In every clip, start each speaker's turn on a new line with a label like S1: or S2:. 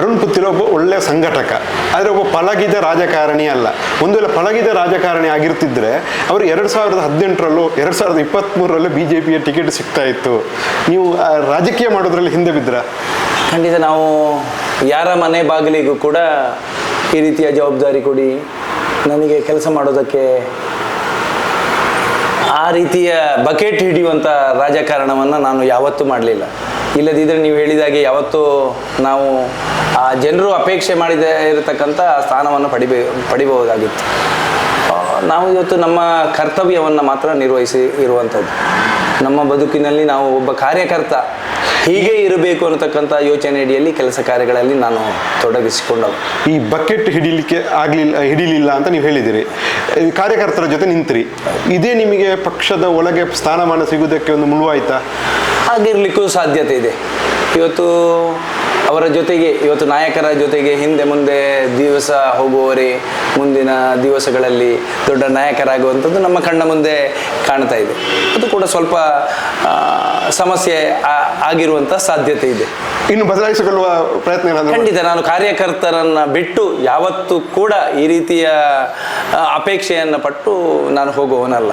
S1: ಅರುಣ್ ಪುತ್ತಿರ ಒಬ್ಬ ಒಳ್ಳೆಯ ಸಂಘಟಕ. ಆದರೆ ಒಬ್ಬ ಪಳಗಿದ ರಾಜಕಾರಣಿ ಅಲ್ಲ. ಒಂದು ವೇಳೆ ಪಳಗಿದ ರಾಜಕಾರಣಿ ಆಗಿರ್ತಿದ್ರೆ ಅವರು ಎರಡು ಸಾವಿರದ ಹದಿನೆಂಟರಲ್ಲೂ ಎರಡು ಸಾವಿರದ ಇಪ್ಪತ್ತ್ಮೂರರಲ್ಲೂ ಬಿ ಜೆ ಪಿಯ ಟಿಕೆಟ್ ಸಿಗ್ತಾ ಇತ್ತು. ನೀವು ರಾಜಕೀಯ ಮಾಡೋದ್ರಲ್ಲಿ ಹಿಂದೆ ಬಿದ್ರ
S2: ಖಂಡಿತ ನಾವು ಯಾರ ಮನೆ ಬಾಗಿಲಿಗೂ ಕೂಡ ಈ ರೀತಿಯ ಜವಾಬ್ದಾರಿ ಕೊಡಿ. ನನಗೆ ಕೆಲಸ ಮಾಡೋದಕ್ಕೆ ಆ ರೀತಿಯ ಬಕೆಟ್ ಹಿಡಿಯುವಂಥ ರಾಜಕಾರಣವನ್ನು ನಾನು ಯಾವತ್ತೂ ಮಾಡಲಿಲ್ಲ. ಇಲ್ಲದಿದ್ದರೆ ನೀವು ಹೇಳಿದಾಗೆ ಯಾವತ್ತೂ ನಾವು ಆ ಜನರು ಅಪೇಕ್ಷೆ ಮಾಡಿದ ಇರತಕ್ಕಂಥ ಸ್ಥಾನವನ್ನು ಪಡಿಬೇ, ಪಡಿಬಹುದಾಗಿತ್ತು. ನಾವು ಇವತ್ತು ನಮ್ಮ ಕರ್ತವ್ಯವನ್ನು ಮಾತ್ರ ನಿರ್ವಹಿಸಿ ಇರುವಂಥದ್ದು. ನಮ್ಮ ಬದುಕಿನಲ್ಲಿ ನಾವು ಒಬ್ಬ ಕಾರ್ಯಕರ್ತ ಹೀಗೆ ಇರಬೇಕು ಅನ್ನತಕ್ಕಂಥ ಯೋಚನೆ ಅಡಿಯಲ್ಲಿ ಕೆಲಸ ಕಾರ್ಯಗಳಲ್ಲಿ ನಾನು ತೊಡಗಿಸಿಕೊಂಡವು
S1: ಈ ಬಕೆಟ್ ಹಿಡಿಲಿಕ್ಕೆ ಆಗಲಿಲ್ಲ, ಹಿಡಿಲಿಲ್ಲ ಅಂತ ನೀವು ಹೇಳಿದಿರಿ ಕಾರ್ಯಕರ್ತರ ಜೊತೆ ನಿಂತಿರಿ. ಇದೇ ನಿಮಗೆ ಪಕ್ಷದ ಒಳಗೆ ಸ್ಥಾನಮಾನ ಸಿಗುವುದಕ್ಕೆ ಒಂದು ಮುಳುವಾಯ್ತಾ?
S2: ಆಗಿರ್ಲಿಕ್ಕೂ ಸಾಧ್ಯತೆ ಇದೆ. ಇವತ್ತು ಅವರ ಜೊತೆಗೆ ಇವತ್ತು ನಾಯಕರ ಜೊತೆಗೆ ಹಿಂದೆ ಮುಂದೆ ದಿವಸ ಹೋಗುವವರೇ ಮುಂದಿನ ದಿವಸಗಳಲ್ಲಿ ದೊಡ್ಡ ನಾಯಕರಾಗುವಂಥದ್ದು ನಮ್ಮ ಕಣ್ಣ ಮುಂದೆ ಕಾಣ್ತಾ ಇದೆ. ಅದು ಕೂಡ ಸ್ವಲ್ಪ ಸಮಸ್ಯೆ ಆಗಿರುವಂತ ಆಗಿರುವಂಥ ಸಾಧ್ಯತೆ ಇದೆ.
S1: ಇನ್ನು ಬದಲಾಯಿಸಿಕೊಳ್ಳುವ ಪ್ರಯತ್ನ
S2: ಖಂಡಿತ ನಾನು ಕಾರ್ಯಕರ್ತರನ್ನ ಬಿಟ್ಟು ಯಾವತ್ತೂ ಕೂಡ ಈ ರೀತಿಯ ಅಪೇಕ್ಷೆಯನ್ನು ಪಟ್ಟು ನಾನು ಹೋಗುವವನಲ್ಲ.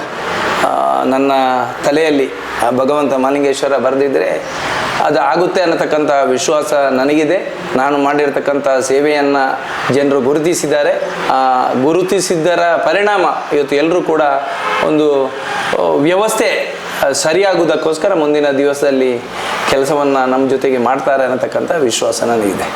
S2: ನನ್ನ ತಲೆಯಲ್ಲಿ ಆ ಭಗವಂತ ಮಾಲಿಂಗೇಶ್ವರ ಬರೆದಿದ್ದರೆ ಅದು ಆಗುತ್ತೆ ಅನ್ನತಕ್ಕಂಥ ವಿಶ್ವಾಸ ನನಗಿದೆ. ನಾನು ಮಾಡಿರ್ತಕ್ಕಂಥ ಸೇವೆಯನ್ನು ಜನರು ಗುರುತಿಸಿದ್ದಾರೆ. ಗುರುತಿಸಿದ್ದರ ಪರಿಣಾಮ ಇವತ್ತು ಎಲ್ಲರೂ ಕೂಡ ಒಂದು ವ್ಯವಸ್ಥೆ ಸರಿಯಾಗುವುದಕ್ಕೋಸ್ಕರ ಮುಂದಿನ ದಿವಸದಲ್ಲಿ ಕೆಲಸವನ್ನು ನಮ್ಮ ಜೊತೆಗೆ ಮಾಡ್ತಾರೆ ಅನ್ನತಕ್ಕಂಥ ವಿಶ್ವಾಸ ನನಗಿದೆ.